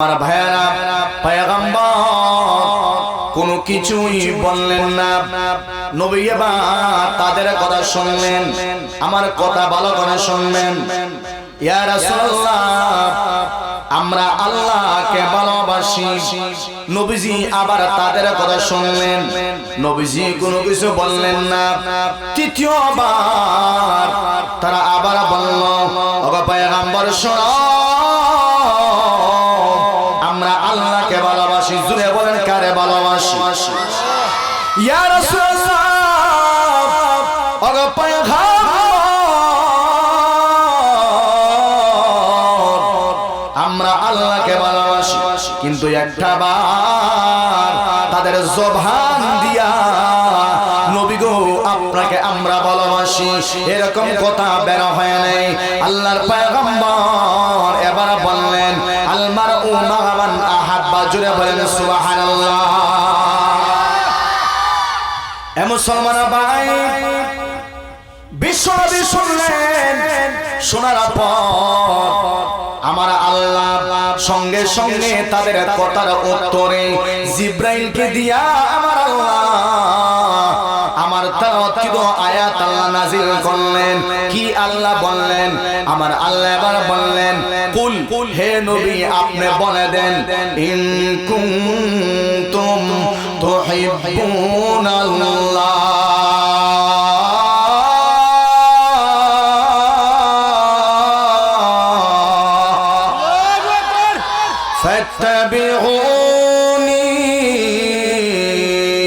আমার ভাইয়ারা, পায়গাম্বর, কোনো কিছুই বললেন না। নবী এবার তাদের কথা শুনলেন, আমার কথা ভালো করে শুনবেন ইয়া রাসূলুল্লাহ, আমরা আল্লাহকে ভালোবাসি। নবীজি আবার তাদের কথা শুনলেন, নবীজি কোনো কিছু বললেন না। তৃতীয়বার তারা আবার বলল, ওগো পয়গম্বর, শোনো। ভালোবাসি ইয়া আমরা আল্লাহকে ভালোবাসি, কিন্তু একটা বার তাদের জবান দিয়া, নবী গো, আপনাকে আমরা ভালোবাসি। এরকম কথা বের হয় নাই। আল্লাহর পয়গম্বর এবার বললেন আলমার ও মাগামান আহাব্বা জুড়ে বলেন, সুবহানাল্লাহ। মুসলমান ভাই বিশ্বনবী শুনলেন, শোনার পর আমার আল্লাহ সঙ্গে সঙ্গে তাদের কথার উত্তরে জিব্রাইলকে দিয়া আমার আল্লাহ, আমার তাওয়াক্কিদ আয়াত আল্লাহ নাজিল করলেন। কি আল্লাহ বললেন? আমার আল্লাহ এবার বললেন, কুল, হে নবী, আপনি বলে দেন, ইন কুনতুম তুহিব্বুনাল্লাহ। فاتبعوني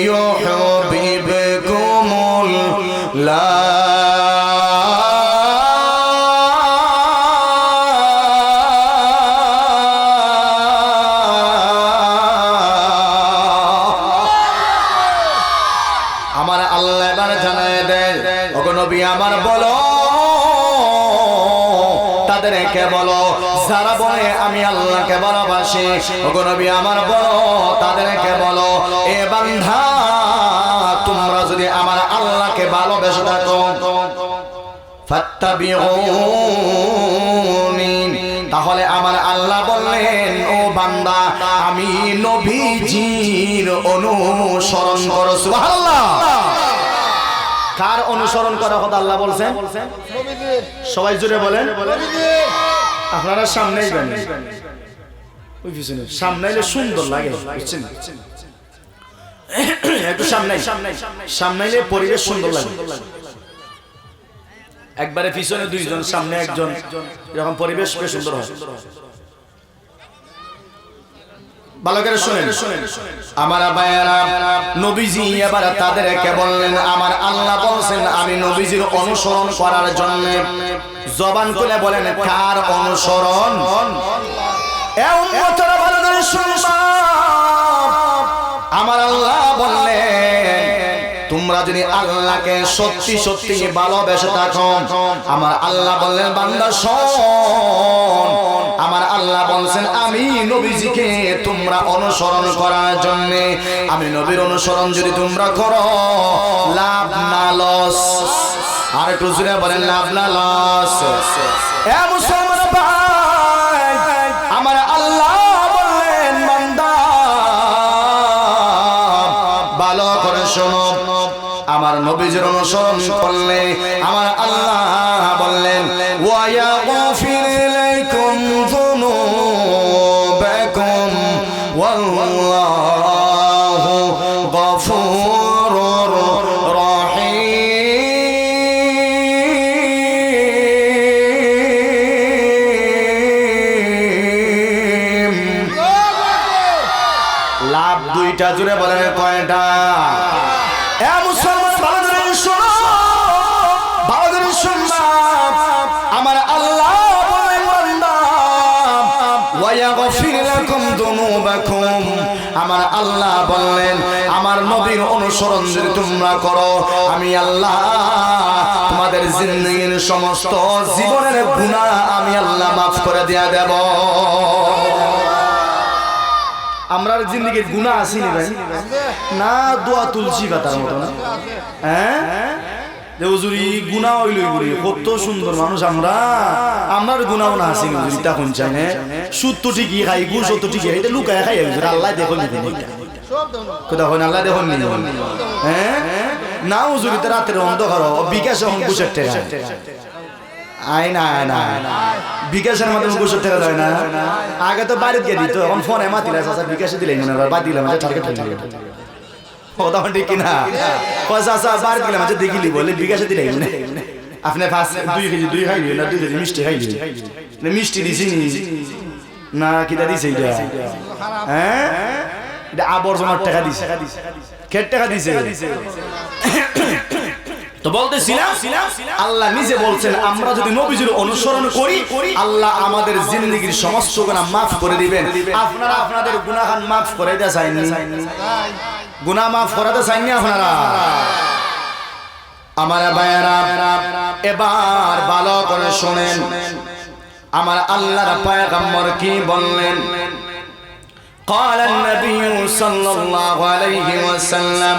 يحببكم الله আমার আল্লাহ এবার জানায় দেয় ওগো নবী আমার বলো তাদেরকে বলো যারা বলে আমি আল্লাহকে ভালোবাসি ওগো নবী আমার বলো তাদেরকে বলো এ বান্ধা তোমরা যদি আমার আল্লাহকে ভালোবেসে থাকো তাহলে আমার আল্লাহ বললেন ও বান্দা আমি নবীজির অনুসরণ করো। সুবহানাল্লাহ। কার অনুসরণ করা কথা আল্লাহ বলছেন? সবাই জুড়ে বলেন। আপনারা সামনেই ওই পিছনে সামনে এলে সুন্দর লাগে বুঝছেন? একটু সামনে সামনে এলে পরিবেশ সুন্দর লাগে। একবারে পিছনে দুইজন সামনে একজন এরকম পরিবেশ বেশ সুন্দর হয়। ভালো করে শুনেন। আমার বায়ারা নবীজি এবার তাদেরকে বললেন আমার আল্লাহ বলছেন আমি নবীজির অনুসরণ করার জন্য জবান খুলে বলেন কার অনুসরণ? ভালো করে শুনবা আমার আল্লাহ বললেন তোমরা যদি আল্লাহকে সত্যি সত্যি ভালোবেসে থাকো আমার আল্লাহ বললেন বান্দা শোন। আমার আল্লাহ বলছেন আমি নবীজিকে তোমরা অনুসরণ করার জন্য আমি নবীর অনুসরণ যদি তোমরা করো লাভ না লস। আর একটু জুড়ে বলেন না আপনার মুসলমান ভাই আমার আল্লাহ বললেন বান্দা ভালো করে শোনো। আমার নবীজির অনুসরণ করলে আমার আল্লাহ বললেন ওয়া গফির দুইটা জুড়ে বলেন কয়টা? মুসলমান আমার আল্লাহ আমার আল্লাহ বললেন, আমার নবীর অনুসরণ যদি তোমরা করো, আমি আল্লাহ তোমাদের জিন্দগির সমস্ত জীবনের গুনাহ আমি আল্লাহ মাফ করে দেয়া দেব। আমরা জিন্দগির গুণা আসিনি ভাই। না দোয়া তুলছি কথার মতো না। হ্যাঁ? হইল কত সুন্দর মানুষ আমরা। না চাই সুদ তো ঠিকই খাই গুড় তো ঠিকই খাই এটা লুকায় খাই আল্লাহ দেখো নি কোথা হয় আল্লাহ দেখো নি হ্যাঁ? না হুজুরি তো রাতের অন্ধকার বিকাশ অঙ্কুশের টাকা আয় না আয় না। বিকাশের মাধ্যমে অঙ্কুশের টাকা দেয় না। আগে তো বাড়িতে গিয়ে দিত এখন ফোনে মাতিলে চাচা বিকাশে দিলে না বাদ দিলাম টার্গেট যাবে কথা ঠিক কিনা? পয়সা আসা দেখিলি বলে বিকাশে দিলে আপনি ফার্স্ট দুই কেজি দুই খাইলি না দুই কেজি মিষ্টি খাইলি? মিষ্টি দিছি নি? না কিটা দিছে এটা হ্যাঁ? এটা আবর্জনার টাকা দিছে। খেট টাকা দিছে? তো বলতেছিলাম আল্লাহ নিজে বলছেন আমরা যদি নবীজির অনুসরণ করি আল্লাহ আমাদের জিন্দগির সমস্ত গুনাহ মাফ করে দিবেন আপনারা আপনাদের গুনাহান মাফ করে দেয়া চাইনি গুনাহ মাফ করাতে চাইনি আপনারা আমার ভাইয়েরা এবার ভালো করে শোনেন আমার আল্লাহর পয়গম্বর কি বললেন قال النبي صلى الله عليه وسلم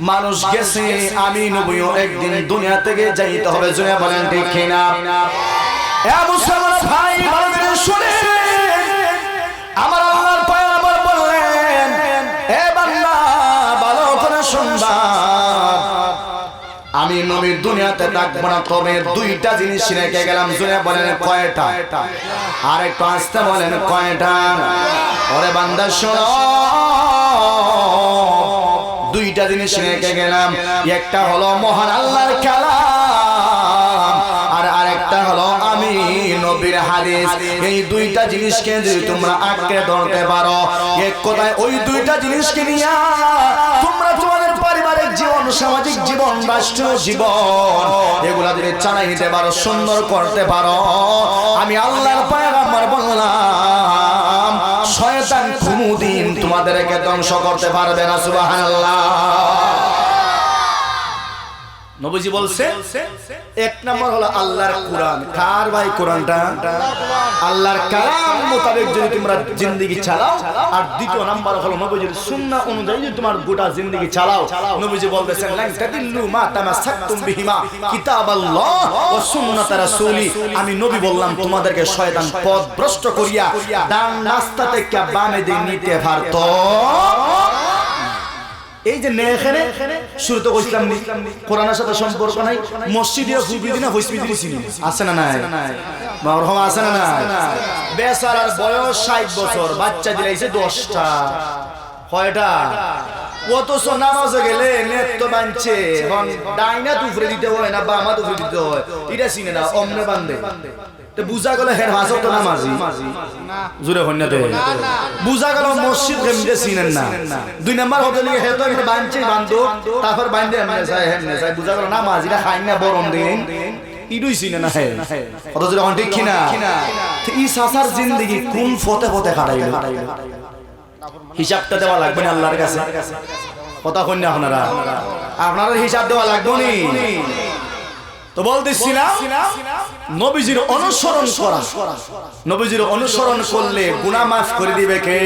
মানুষ গেছে আমি নবীও একদিন দুনিয়া থেকে যাইতে হবে জুয়া বলেন ঠিক না এ মুসলমান ভাই ভালো করে শুনেন আমার আল্লাহর পয়গম্বর বললেন এ বান্দা ভালো করে শুনবা। আমি নবীর দুনিয়াতে থাকব না তবে দুইটা জিনিস রেখে গেলাম শুনে বলেন কয়টা? আর একটু আসতে বলেন কয়টা? ওরে বান্দা শোনো। দুইটা জিনিস রেখে গেলাম। একটা হলো মহান আল্লাহর কালাম আর আরেকটা হলো আমি নবীর হাদিস। এই দুইটা জিনিসকে যদি তোমরা আঁকড়ে ধরতে পারো এক কথায় ওই দুইটা জিনিসকে নিয়ে তোমরা তোমাদের পারিবারিক জীবন সামাজিক জীবন রাষ্ট্র জীবন এগুলা যদি চালাইতে পারো সুন্দর করতে পারো। আমি আল্লাহর পয়গাম্বর বললাম শয়তান তোমাদেরকে ধ্বংস করতে পারবে না সুবহানাল্লাহ। নবীজি বলছে, এক নম্বর হলো আল্লাহর কোরআন। কার ভাই কোরআনটা? আল্লাহর কালাম মোতাবেক যদি তোমরা জিন্দগি চালাও, আর দ্বিতীয় নাম্বার হলো নবীজির সুন্নাহ অনুযায়ী যদি তোমার গোটা জিন্দগি চালাও, নবীজি বলতেছেন, লান তাদিল্লু মা তামাসসাকতুম বিহিমা, কিতাবাল্লাহ ওয়া সুন্নাত রাসূলি। আমি নবী বললাম, তোমাদেরকে শয়তান পথ ভ্রষ্ট করিয়া, ডান রাস্তা থেকে বামে দিয়ে নিতে পারতো। এই যে নে শুরু শুরুতে কইছিলাম নি কোরআনের সাথে সম্পর্ক নাই মসজিদে দিছি আছে না নাই? ওরকম আছে না নাই? বেচারার বয়স 60 বছর বাচ্চা দিলাইছে 10টা কয়টা? অথচ নামাজে গেলে নেট তো বানছে এখন ডাইনা তুফরে দিতে হয় না বামা তুফরে দিতে হয়। এটা চিনে না অমনে বান্ধে। তো বুঝা গেল হের হাসর নামাজি জুড়ে হন্যা দে বুঝা গেল মসজিদ কেমনে চিনেন না। দুই নাম্বার হতে লিগে হেতো এটা বানছে বান্ধব তারপর বান্ধে এমনে যায় হেমনে যায়। বুঝা গেল নামাজিরা খাই না বরম দিন। ইডুই চিনে না হে। কত জোরে হন ঠিক কিনা? ই সাসার জিন্দেগি কোন ফতে ফতে কাটাইলো? হিসাবটা দেওয়া লাগবে না আল্লাহর কাছে। কথা কন্যা আপনারা? আপনারা হিসাব দেওয়া লাগবে নি? তো বলতেছিলাম নবীজির অনুসরণ করা। নবীজির অনুসরণ করলে গুনাহ মাফ করে দিবে কে?